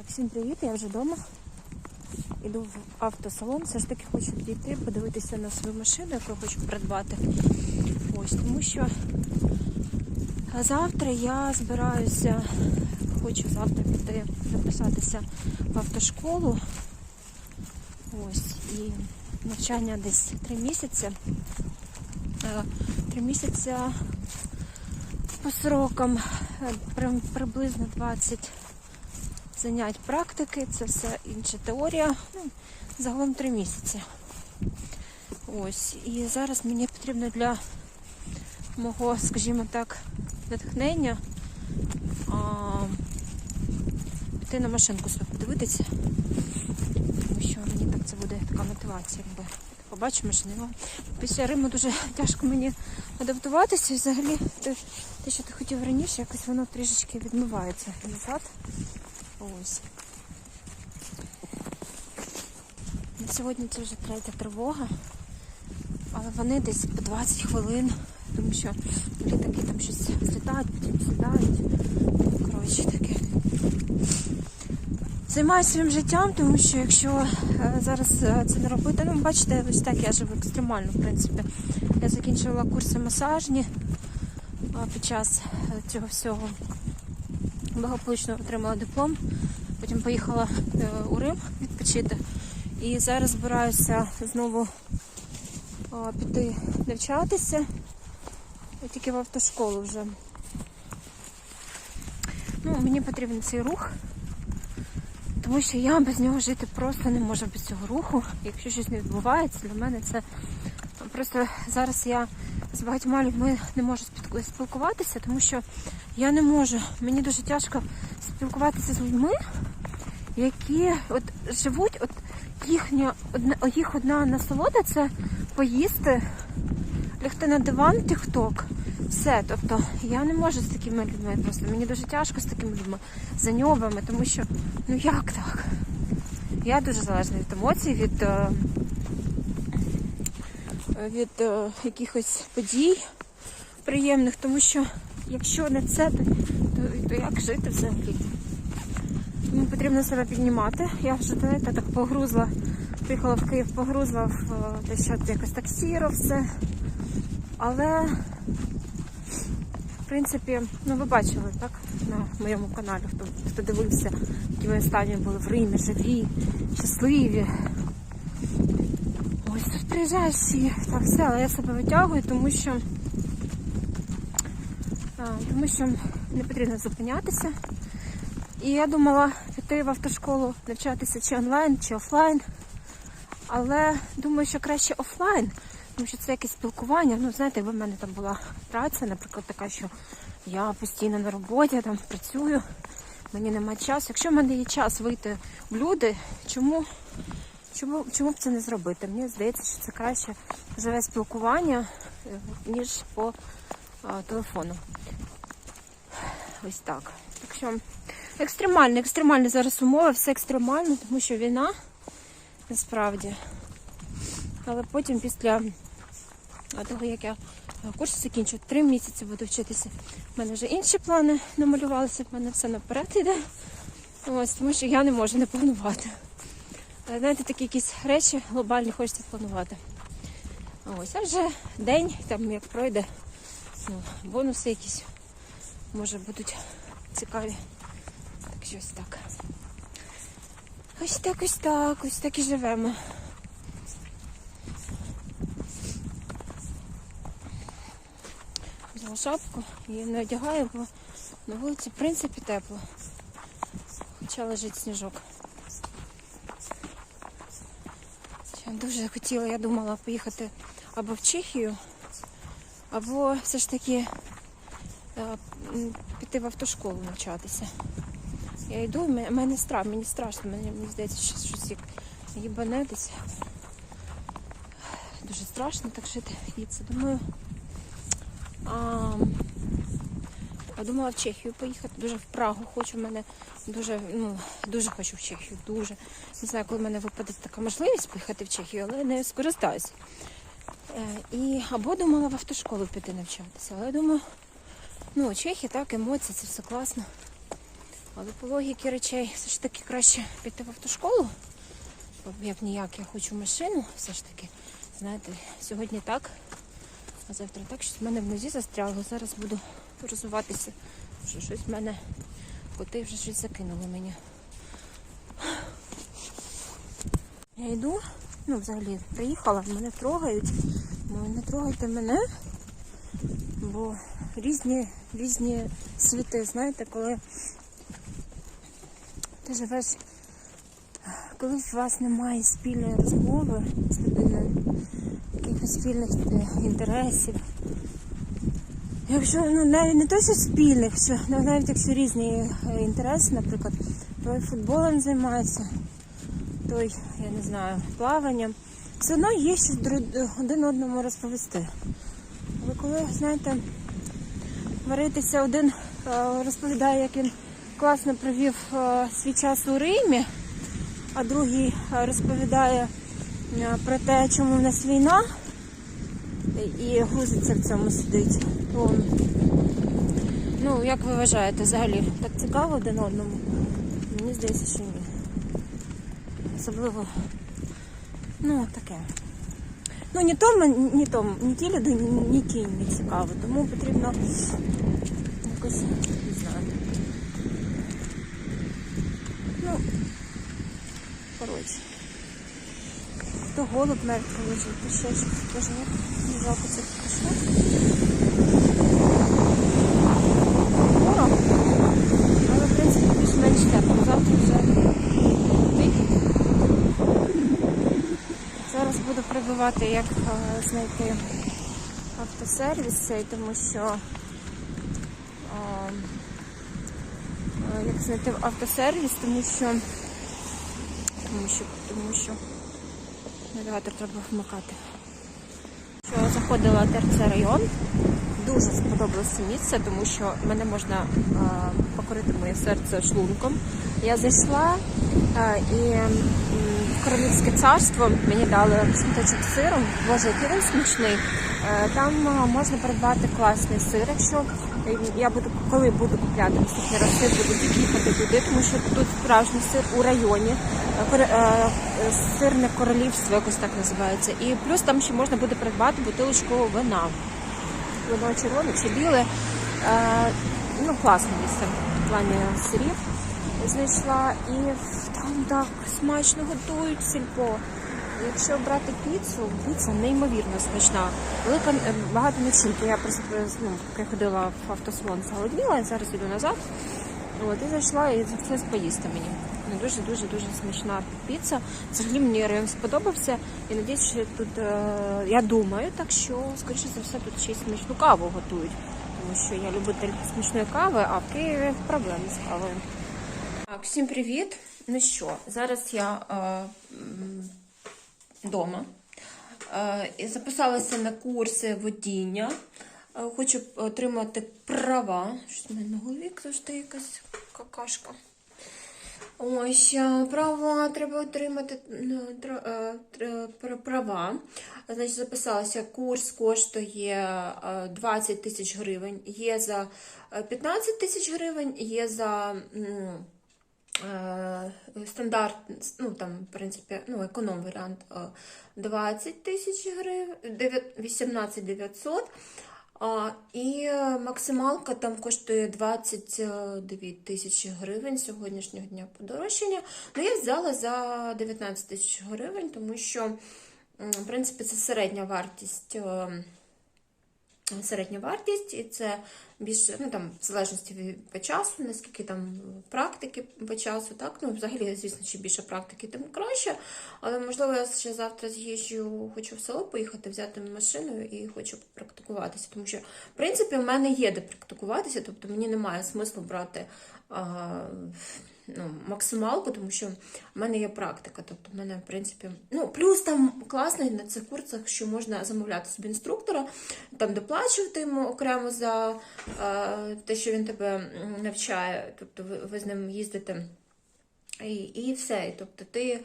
Так, всім привіт, я вже вдома. Іду в автосалон, все ж таки хочу дійти, подивитися на свою машину, яку хочу придбати. Ось, тому що завтра я збираюся, хочу завтра піти записатися в автошколу. Ось, і навчання десь три місяці. Е, Три місяці по срокам е, приблизно 20 занять практики, це все інша теорія. Ну, загалом три місяці. Ось. І зараз мені потрібно для мого, скажімо так, натхнення а, піти на машинку свою подивитися. Тому що мені так це буде така мотивація, якби побачу машину. Ну, Після Риму дуже тяжко мені адаптуватися. І взагалі те, що ти хотів раніше, якось воно трішечки відмивається назад. Ось. Сьогодні це вже третя тривога, але вони десь по 20 хвилин, тому що літаки там щось злітають, потім сідають. Коротше таке. Займаюся своїм життям, тому що якщо е, зараз е, це не робити, ну бачите, ось так я живу екстремально, в принципі. Я закінчила курси масажні під час е, цього всього благополучно отримала диплом. Потім поїхала е, у Рим відпочити. І зараз збираюся знову піти навчатися. Тільки в автошколу вже. Ну, мені потрібен цей рух, тому що я без нього жити просто не можу без цього руху. Якщо щось не відбувається, для мене це просто зараз я з багатьма людьми не можу спілкуватися, тому що я не можу. Мені дуже тяжко спілкуватися з людьми, які от живуть, от їхня одна їх одна насолода це поїсти, лягти на диван, тік-ток. Все, тобто я не можу з такими людьми просто. Мені дуже тяжко з такими людьми, заньобами, тому що ну як так? Я дуже залежна від емоцій, від, е, від е, якихось подій приємних, тому що якщо не це, то, то, то як жити взагалі? Тому потрібно себе піднімати. Я вже знаєте, так погрузла, приїхала в Київ, погрузла в е, те, що якось так сіро все. Але, в принципі, ну ви бачили, так, на моєму каналі, хто, хто дивився, які ми останні були в Римі, живі, щасливі. Ось тут приїжджаєш всі, так все, але я себе витягую, тому що, тому що не потрібно зупинятися. І я думала піти в автошколу навчатися чи онлайн, чи офлайн. Але думаю, що краще офлайн, тому що це якесь спілкування. Ну, знаєте, якби в мене там була праця, наприклад, така, що я постійно на роботі, там працюю, мені немає часу. Якщо в мене є час вийти в люди, чому, чому, чому б це не зробити? Мені здається, що це краще живе спілкування, е, ніж по телефону. Ось так. Так що екстремально, екстремальні зараз умови, все екстремально, тому що війна насправді. Але потім після того, як я курс закінчу, три місяці буду вчитися. У мене вже інші плани намалювалися, в мене все наперед йде. Ось, тому що я не можу не планувати. Але, знаєте, такі якісь речі глобальні хочеться планувати. Ось, а вже день, там як пройде, ну, бонуси якісь може будуть цікаві. Так що ось так. Ось так, ось так, ось так і живемо. Взяла шапку, її не одягаю, бо на вулиці в принципі тепло. Хоча лежить сніжок. Дуже хотіла, я думала поїхати або в Чехію, або все ж таки е, піти в автошколу навчатися. Я йду, ме- мене страх, мені страшно, мені, здається, що щось як десь. Дуже страшно так жити. І це думаю. А, я думала в Чехію поїхати, дуже в Прагу хочу. В мене дуже, ну, дуже хочу в Чехію, дуже. Не знаю, коли в мене випаде така можливість поїхати в Чехію, але не скористаюся. Е, і або думала в автошколу піти навчатися. Але я думаю, ну, Чехія, так, емоції, це все класно. Але по логіки речей все ж таки краще піти в автошколу. Бо як ніяк я хочу машину, все ж таки. Знаєте, сьогодні так, а завтра так, щось в мене в нозі застрягло. Зараз буду розвиватися. Що щось в мене коти вже щось закинули мені. Я йду, ну взагалі приїхала, мене трогають. Ну не трогайте мене, бо різні, різні світи, знаєте, коли ти живеш, коли у вас немає спільної розмови з людиною, якихось спільних інтересів. Якщо ну навіть не то, що спільних, що ну, навіть якщо різні е, інтереси, наприклад, той футболом займається, той, я не знаю, плаванням, все одно є щось один одному розповісти. Але коли, знаєте, варитися один е, розповідає, як він класно провів е, свій час у Римі, а другий е, розповідає про те, чому в нас війна, і грузиться в цьому сидить. То, ну, як ви вважаєте, взагалі так цікаво один одному? Мені здається, що ні. Особливо, ну, таке. Ну, ні тому, ні тому, ні ті люди, ні, ні ті не цікаво. Тому потрібно якось, не знаю. Ну, коротше. То голуб мертвий лежить, то ще щось не жалко це пішло. Скоро. Але, в принципі, більш-менш тепло. Завтра вже лютий. Зараз буду як е, знайти автосервіс цей, тому що е, е, як знайти автосервіс, тому що тому що, тому що навігатор треба вмикати. Що заходила ТРЦ район, дуже сподобалося місце, тому що мене можна е, покорити моє серце шлунком. Я зайшла е, і королівське царство мені дали шматочок з сиром. Боже, який він смачний. Е, там можна придбати класний сир, якщо я буду, коли буду купляти наступний раз буду їхати туди, тому що тут справжній сир у районі. Сирне королівство, якось так називається. І плюс там ще можна буде придбати бутилочку вина. Воно червоне чи біле. Е, ну, класне місце в плані сирів. Знайшла і там так смачно готують сільпо. Якщо брати піцу, піца неймовірно смачна. Велика е, багато начинки. Я просто ну, поки ходила в автосалон, заголодніла, я зараз йду назад. От, і зайшла і захотілося поїсти мені. Ну, Дуже дуже дуже смачна піца. Взагалі мені район сподобався. І надіюсь, що тут е, я думаю, так що скоріше за все тут ще й смачну каву готують. Тому що я любитель смачної кави, а в Києві проблеми з кавою. Так, всім привіт. Ну що, зараз я е, вдома. Е, і записалася на курси водіння. Е, Хочу отримати права. Щось мене на голові завжди якась какашка. Ось е, права треба отримати ну, е, права. Значить, записалася. Курс коштує е, 20 тисяч гривень. Є за е, 15 тисяч гривень, є за. Стандарт, ну там, в принципі, ну, економ варіант е, 20 тисяч гривень, 18 900. І е, максималка там коштує 22 тисячі гривень сьогоднішнього дня подорожчання. Ну, я взяла за 19 тисяч гривень, тому що, в принципі, це середня вартість. Середня вартість, і це більше, ну там, в залежності від часу, наскільки там практики по часу, так, ну, взагалі, звісно, чим більше практики, тим краще. Але, можливо, я ще завтра з'їжджу, хочу в село поїхати, взяти машину і хочу попрактикуватися. Тому що, в принципі, в мене є де практикуватися, тобто мені немає смислу брати а, ну, максималку, тому що в мене є практика. Тобто, в мене, в принципі, ну, плюс там класно на цих курсах, що можна замовляти собі інструктора, там доплачувати йому окремо за е, те, що він тебе навчає, тобто ви, ви з ним їздите. І, і все. Тобто ти, е,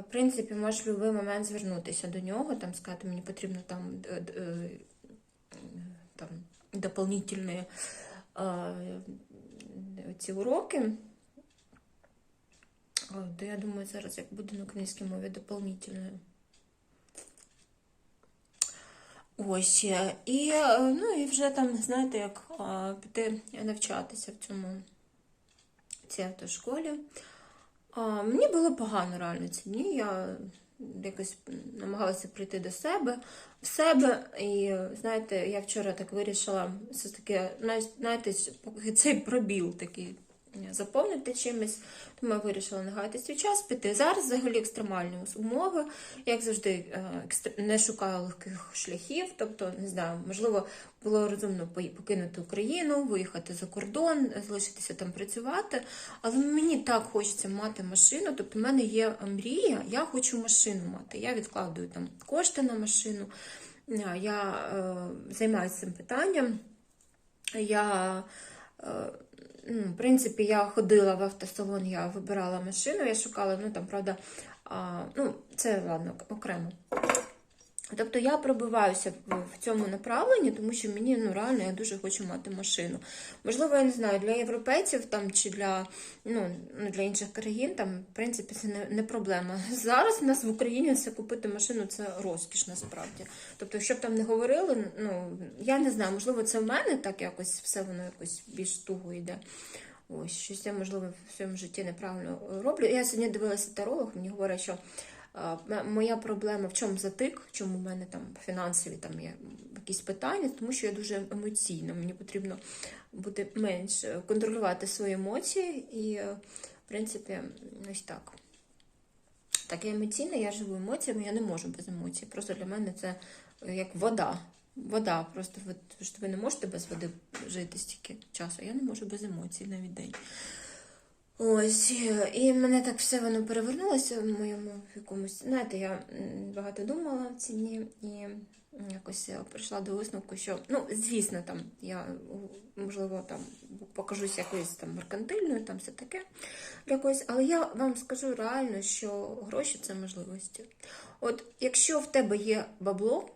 в принципі, можеш в будь-який момент звернутися до нього, там сказати, мені потрібно там, е, там дополнительні е, ці уроки. То я думаю, зараз як буде на українській мові доповнительною. Ось. е, І, е, ну, і вже там, знаєте, як піти навчатися в цьому в цій автошколі. Мені було погано реально ці дні. Я якось намагалася прийти до себе в себе. І знаєте, я вчора так вирішила все таки, знаєте, поки цей пробіл такий заповнити чимось. Тому я вирішила не гаяти свій час, піти. Зараз взагалі екстремальні умови. Як завжди, е, не шукаю легких шляхів. Тобто, не знаю, можливо, було розумно покинути Україну, виїхати за кордон, залишитися там працювати. Але мені так хочеться мати машину. Тобто, в мене є мрія, я хочу машину мати. Я відкладую там кошти на машину. Е, Я е, займаюся цим питанням. Я, е, в принципі, я ходила в автосалон, я вибирала машину, я шукала, ну там, правда, а, ну, це ладно, окремо. Тобто я пробиваюся в, в цьому направленні, тому що мені ну реально я дуже хочу мати машину. Можливо, я не знаю, для європейців там чи для, ну, ну, для інших країн, там, в принципі, це не, не проблема. Зараз у нас в Україні це купити машину це розкіш насправді. Тобто, що б там не говорили, ну я не знаю, можливо, це в мене так якось все воно якось більш туго йде. Ось, щось я, можливо, в своєму житті неправильно роблю. Я сьогодні дивилася таролог, мені говорять, що моя проблема в чому затик, чому в мене там фінансові там є якісь питання, тому що я дуже емоційна. Мені потрібно бути менш е, контролювати свої емоції, і, е, в принципі, ось так. Так, я емоційна, я живу емоціями, я не можу без емоцій. Просто для мене це е, як вода. Вода. Просто ви, ви не можете без води жити стільки часу. Я не можу без емоцій навіть день. Ось, і мене так все воно перевернулося в моєму якомусь. Знаєте, я багато думала в ці дні і якось прийшла до висновку, що ну, звісно, там я можливо там покажусь якоюсь там меркантильною, там все таке для когось, але я вам скажу реально, що гроші це можливості. От якщо в тебе є бабло,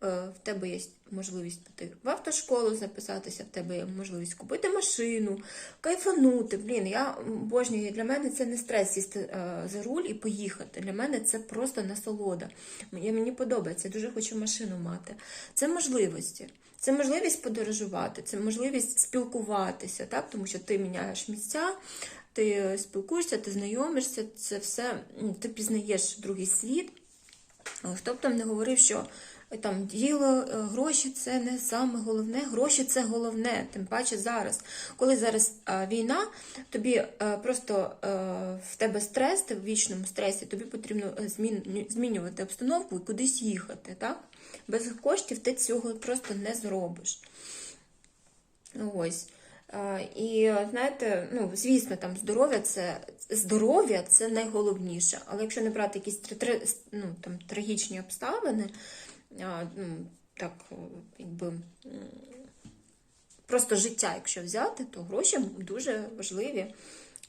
в тебе є можливість піти в автошколу записатися, в тебе є можливість купити машину, кайфанути. Блін, я обожнюю, для мене це не стрес сісти е, за руль і поїхати. Для мене це просто насолода. Мені, подобається, я дуже хочу машину мати. Це можливості. Це можливість подорожувати, це можливість спілкуватися, так? тому що ти міняєш місця, ти спілкуєшся, ти знайомишся, це все, ти пізнаєш другий світ. Е, Хто б там не говорив, що е, там діло, е, гроші це не саме головне, гроші це головне, тим паче зараз. Коли зараз війна, тобі е, просто е, в тебе стрес, ти в вічному стресі, тобі потрібно змін, змінювати обстановку і кудись їхати. Так? Без коштів ти цього просто не зробиш. Ось. І знаєте, ну звісно, там здоров'я це здоров'я це найголовніше. Але якщо не брати якісь ну, там, трагічні обставини, так якби просто життя, якщо взяти, то гроші дуже важливі.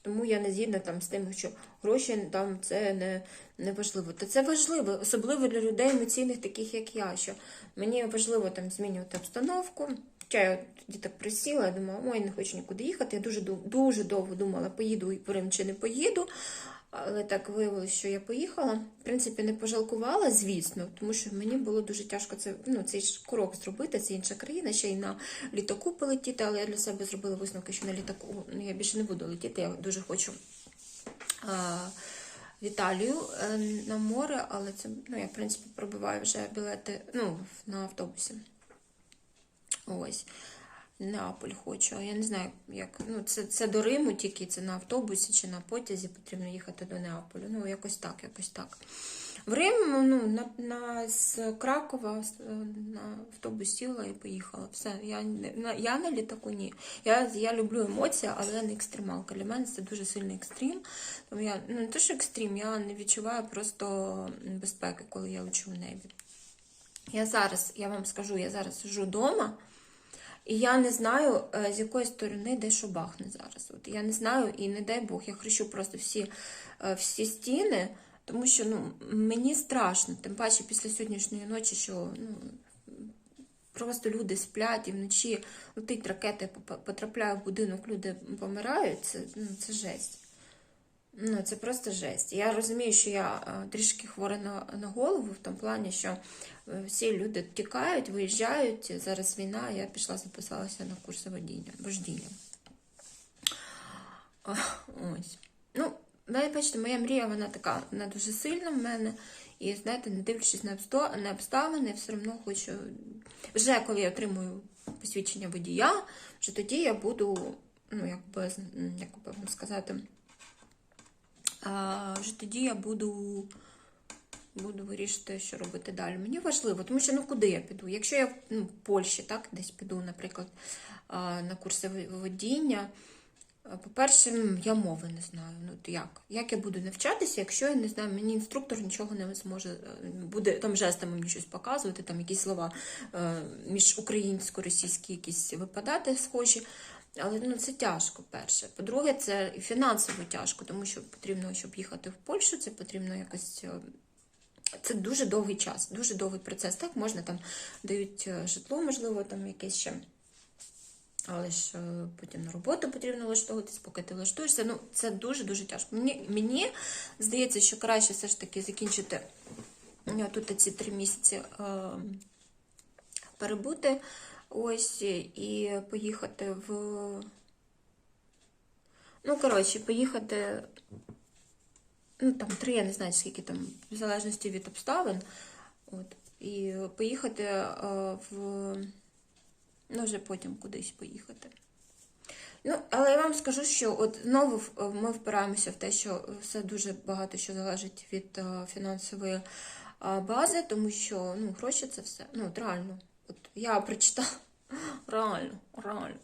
Тому я не згідна там з тим, що гроші там це не, не важливо. Та це важливо, особливо для людей емоційних, таких як я. Що мені важливо там змінювати обстановку. Хоча я тоді так присіла, я думала, ой, не хочу нікуди їхати. Я дуже дуже довго думала, поїду в Рим чи не поїду. Але так виявилося, що я поїхала. В принципі, не пожалкувала, звісно, тому що мені було дуже тяжко це, ну, цей ж крок зробити. Це інша країна, ще й на літаку полетіти, але я для себе зробила висновки, що на літаку ну, я більше не буду летіти. Я дуже хочу а, в Італію е, на море, але це ну, я, в принципі, пробиваю вже білети ну, на автобусі. Ось. Неаполь хочу. Я не знаю, як. Ну, це, це до Риму, тільки це на автобусі чи на потязі потрібно їхати до Неаполю. Ну, якось так, якось так. В Рим, ну, на, на, з Кракова на автобус сіла і поїхала. Все, я, на, я на літаку ні. Я, я люблю емоції, але не екстремалка. Для мене це дуже сильний екстрім. Тому я, ну, не те, що екстрім, я не відчуваю просто безпеки, коли я лечу в небі. Я зараз, я вам скажу, я зараз сижу вдома, і я не знаю, е, з якої сторони де що бахне зараз. От я не знаю, і не дай Бог, я хрещу просто всі, е, всі стіни, тому що ну, мені страшно, тим паче після сьогоднішньої ночі, що ну, просто люди сплять і вночі летить ракета, поп- потрапляє в будинок, люди помирають, це, ну, це жесть. Ну, це просто жесть. Я розумію, що я е, трішки хвора на, на голову, в тому плані, що всі люди тікають, виїжджають. Зараз війна, я пішла записалася на курси водіння, вождіння. Ось. Ну, бачите, моя мрія, вона така, вона дуже сильна в мене. І знаєте, не дивлячись на обставини, все одно хочу. Вже коли я отримую посвідчення водія, вже тоді я буду, ну, якби, з- як би вам сказати, вже тоді я буду, буду вирішити, що робити далі. Мені важливо, тому що ну куди я піду? Якщо я ну, в Польщі так, десь піду, наприклад, на курси водіння. По-перше, я мови не знаю. Ну як? Як я буду навчатися, якщо я не знаю, мені інструктор нічого не зможе, е, буде там жестами мені щось показувати, там якісь слова е, між українсько-російські якісь випадати схожі. Але ну, це тяжко, перше. По-друге, це фінансово тяжко, тому що потрібно, щоб їхати в Польщу, це потрібно якось. Це дуже довгий час, дуже довгий процес. Так, можна там дають е, житло, можливо, там якесь ще. Але ж е, потім на роботу потрібно влаштовуватись, поки ти влаштуєшся. Ну, це дуже-дуже тяжко. Мені, мені здається, що краще все ж таки закінчити е, тут ці три місяці е, перебути ось і поїхати в. Ну, коротше, поїхати. Ну, там три, я не знаю, скільки там, в залежності від обставин. От, і поїхати е, в. Ну, вже потім кудись поїхати. Ну, але я вам скажу, що от знову ми впираємося в те, що все дуже багато що залежить від е, фінансової е, бази, тому що ну, гроші це все. Ну, от реально. От я прочитала реально, реально.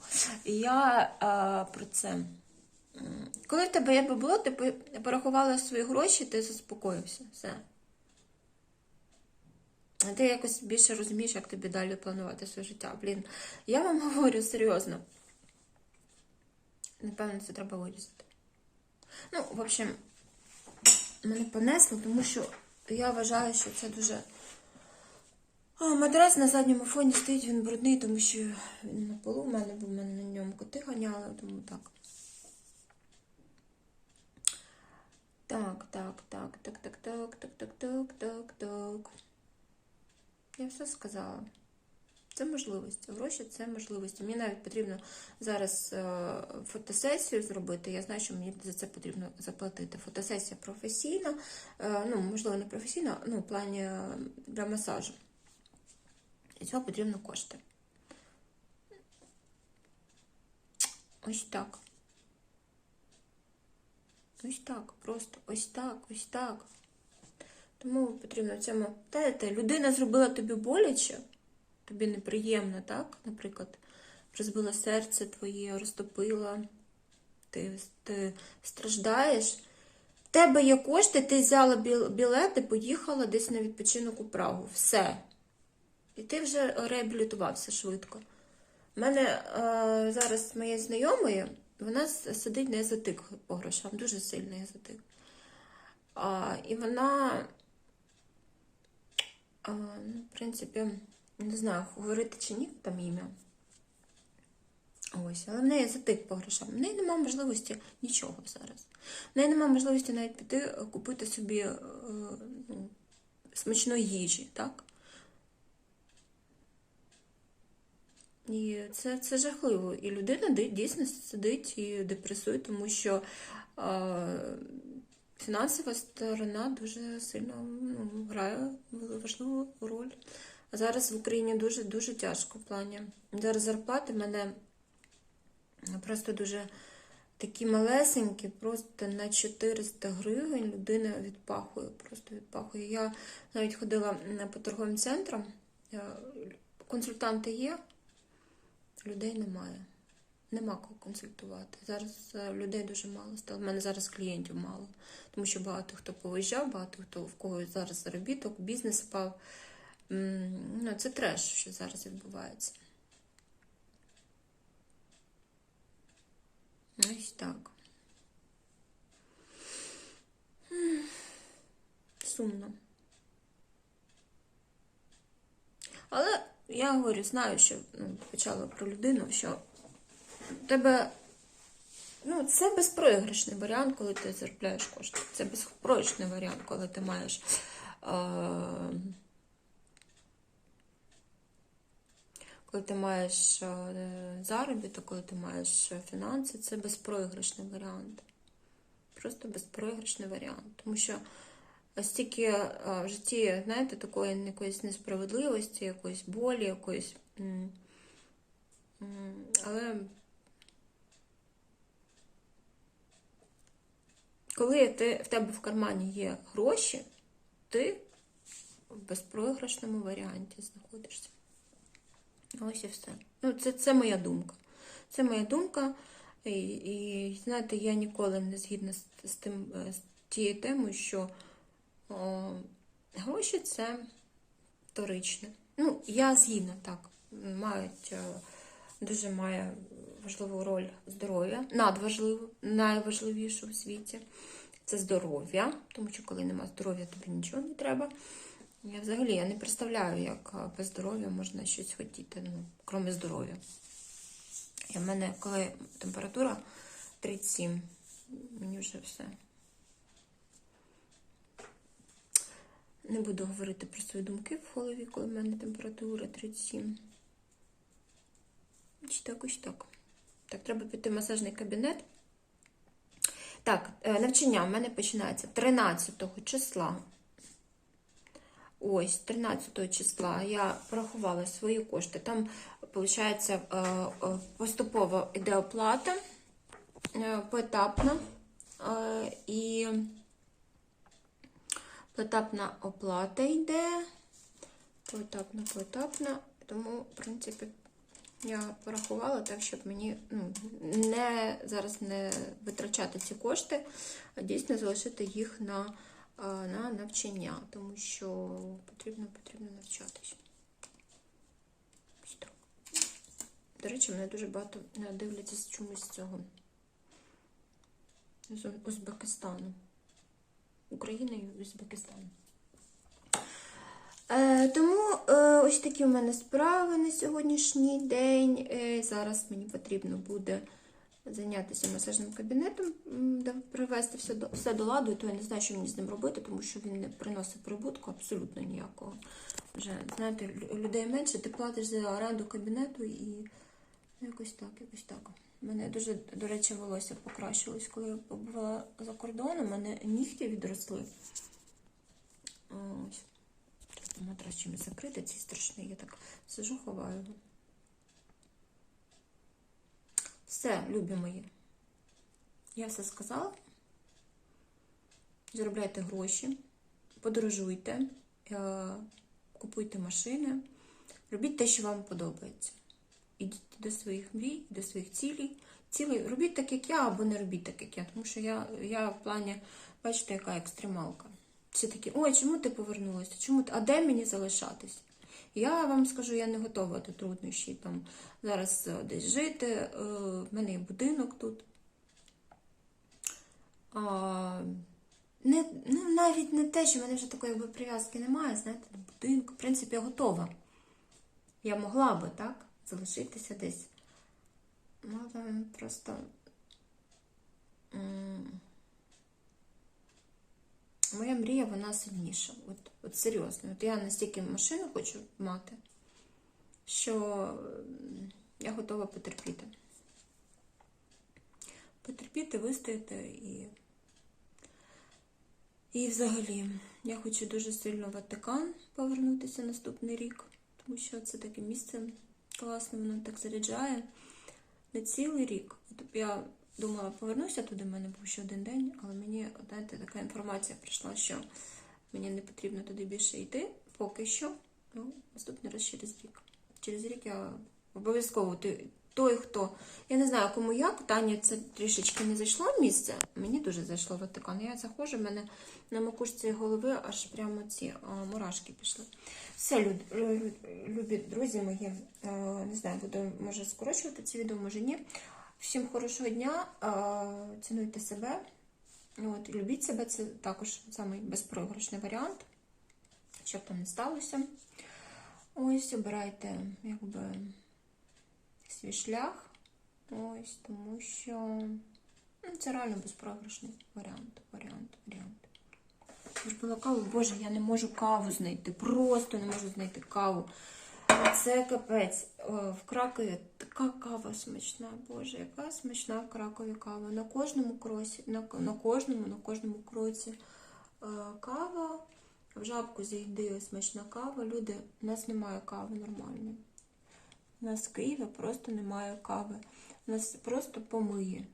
І я е, про це. Коли в тебе якби було, ти порахувала свої гроші, ти заспокоївся. Все. А Ти якось більше розумієш, як тобі далі планувати своє життя. Блін, я вам говорю серйозно. Напевно, це треба вирізати. Ну, в общем, мене понесло, тому що я вважаю, що це дуже. А, матрас на задньому фоні стоїть, він брудний, тому що він на полу в мене, бо в мене на ньому коти ганяли, тому так. Так, так, так, так, так, так, так, так, так, так, так. Я все сказала. Це можливості. Гроші це можливості. Мені навіть потрібно зараз е, фотосесію зробити. Я знаю, що мені за це потрібно заплатити. Фотосесія професійна, е, ну, можливо, не професійна, ну, в плані е, для масажу. Для цього потрібно кошти. Ось так. Ось так, просто ось так, ось так. Тому потрібно в цьому. Знаєте, людина зробила тобі боляче, тобі неприємно, так? Наприклад, розбила серце твоє, розтопила, ти, ти страждаєш. В тебе є кошти, ти взяла біл- білет і поїхала десь на відпочинок у Прагу. Все. І ти вже реабілітувався швидко. У мене е, зараз моєї знайомої, вона сидить на язотик по грошам, дуже сильний язотик. А, і вона, а, ну, в принципі, не знаю, говорити чи ні там ім'я. Ось, але в неї затик по грошам. В неї немає можливості нічого зараз. В неї немає можливості навіть піти купити собі е, ну, смачної їжі, так? І це, це жахливо. І людина дійсно сидить і депресує, тому що е, фінансова сторона дуже сильно ну, грає важливу роль. А зараз в Україні дуже дуже тяжко в плані. Зараз зарплати в мене просто дуже такі малесенькі, просто на 400 гривень людина відпахує, просто відпахує. Я навіть ходила по торговим центрам, е, консультанти є, людей немає. Нема кого консультувати. Зараз е, людей дуже мало стало. У мене зараз клієнтів мало, тому що багато хто повиїжджав, багато хто в кого зараз заробіток, бізнес впав. Ну, це треш, що зараз відбувається. Ось так. Сумно. Але я говорю, знаю, що ну, почала про людину, що тебе ну, це безпроіграшний варіант, коли ти заробляєш кошти. Це безпроіграшний варіант, коли ти маєш. Коли ти маєш заробіток, коли ти маєш фінанси, це безпроіграшний варіант. Просто безпроіграшний варіант. Тому що стільки е, в житті, знаєте, такої якоїсь несправедливості, якоїсь болі, якоїсь. Але коли ти, в тебе в кармані є гроші, ти в безпроіграшному варіанті знаходишся. Ось і все. Ну, це, це моя думка. Це моя думка. І, і знаєте, я ніколи не згідна з, з, тим, е, з тією темою, що о, гроші це вторичне. Ну, я згідна так. Мають е, дуже має важливу роль здоров'я, надважливу, найважливішу в світі. Це здоров'я, тому що коли нема здоров'я, тобі нічого не треба. Я взагалі я не представляю, як е, без здоров'я можна щось хотіти, ну, крім здоров'я. І в мене, коли температура 37, мені вже все. Не буду говорити про свої думки в голові, коли в мене температура 37. Ось так, ось так. Так, треба піти в масажний кабінет. Так, е, навчання в мене починається 13 числа. Ось, 13 числа я порахувала свої кошти. Там, виходить, е, поступово йде оплата е, поетапна. Е, І поетапна оплата йде. Поетапна, поетапна. Тому, в принципі, я порахувала так, щоб мені ну, не зараз не витрачати ці кошти, а дійсно залишити їх на на навчання, тому що потрібно потрібно навчатись. До речі, мене дуже багато дивляться чомусь з цього з Узбекистану. України і Узбекистану. Е, тому е, ось такі у мене справи на сьогоднішній день. Е, зараз мені потрібно буде зайнятися масажним кабінетом, привести все до все до ладу, і то я не знаю, що мені з ним робити, тому що він не приносить прибутку абсолютно ніякого. Вже, знаєте, людей менше, ти платиш за оренду кабінету і якось так, якось так. У мене дуже, до речі, волосся покращилось, коли я побувала за кордоном, у мене нігті відросли. Ось. Матрас чимось закрити, ці страшний. Я так сижу, ховаю. Все, любі мої. Я все сказала. Заробляйте гроші, подорожуйте, е, купуйте машини, робіть те, що вам подобається. Ідіть до своїх мрій, до своїх цілей. Цілей робіть так, як я, або не робіть так, як я. Тому що я, я в плані, бачите, яка екстремалка. Всі такі, ой, чому ти повернулася? Чому ти? А де мені залишатись? Я вам скажу, я не готова до труднощів. Там зараз десь жити, в мене є будинок тут. А, не, ну, Навіть не те, що в мене вже такої прив'язки немає, знаєте, будинку. В принципі, я готова. Я могла би, так, залишитися десь. Там просто. Моя мрія, вона сильніша. От, от серйозно. От я настільки машину хочу мати, що я готова потерпіти. Потерпіти, вистояти і. І взагалі, я хочу дуже сильно в Ватикан повернутися наступний рік, тому що це таке місце класне, воно так заряджає. Не цілий рік. От я думала, повернуся туди, в мене був ще один день, але мені, знаєте, така інформація прийшла, що мені не потрібно туди більше йти поки що. Ну, наступний раз через рік. Через рік я обов'язково той, хто. Я не знаю, кому як. Таня це трішечки не зайшло місце. Мені дуже зайшло Ватикан. Я заходжу, в мене на макушці голови аж прямо ці а, мурашки пішли. Все, люд, любі друзі мої, а, не знаю, буду може скорочувати це відео, може ні. Всім хорошого дня, цінуйте себе. От, Любіть себе, це також самий безпрограшний варіант, щоб там не сталося. Ось обирайте якби свій шлях. Ось, тому що ну, це реально безпрограшний варіант. Варіант, варіант. Була каву, боже, я не можу каву знайти. Просто не можу знайти каву. Це капець. О, В Кракові така кава смачна, боже, яка смачна в Кракові кава. На кожному кросі, на, на кожному, на кожному кроці е, кава. В жабку зайди смачна кава. Люди, у нас немає кави нормальної. У нас в Києві просто немає кави. У нас просто помиє.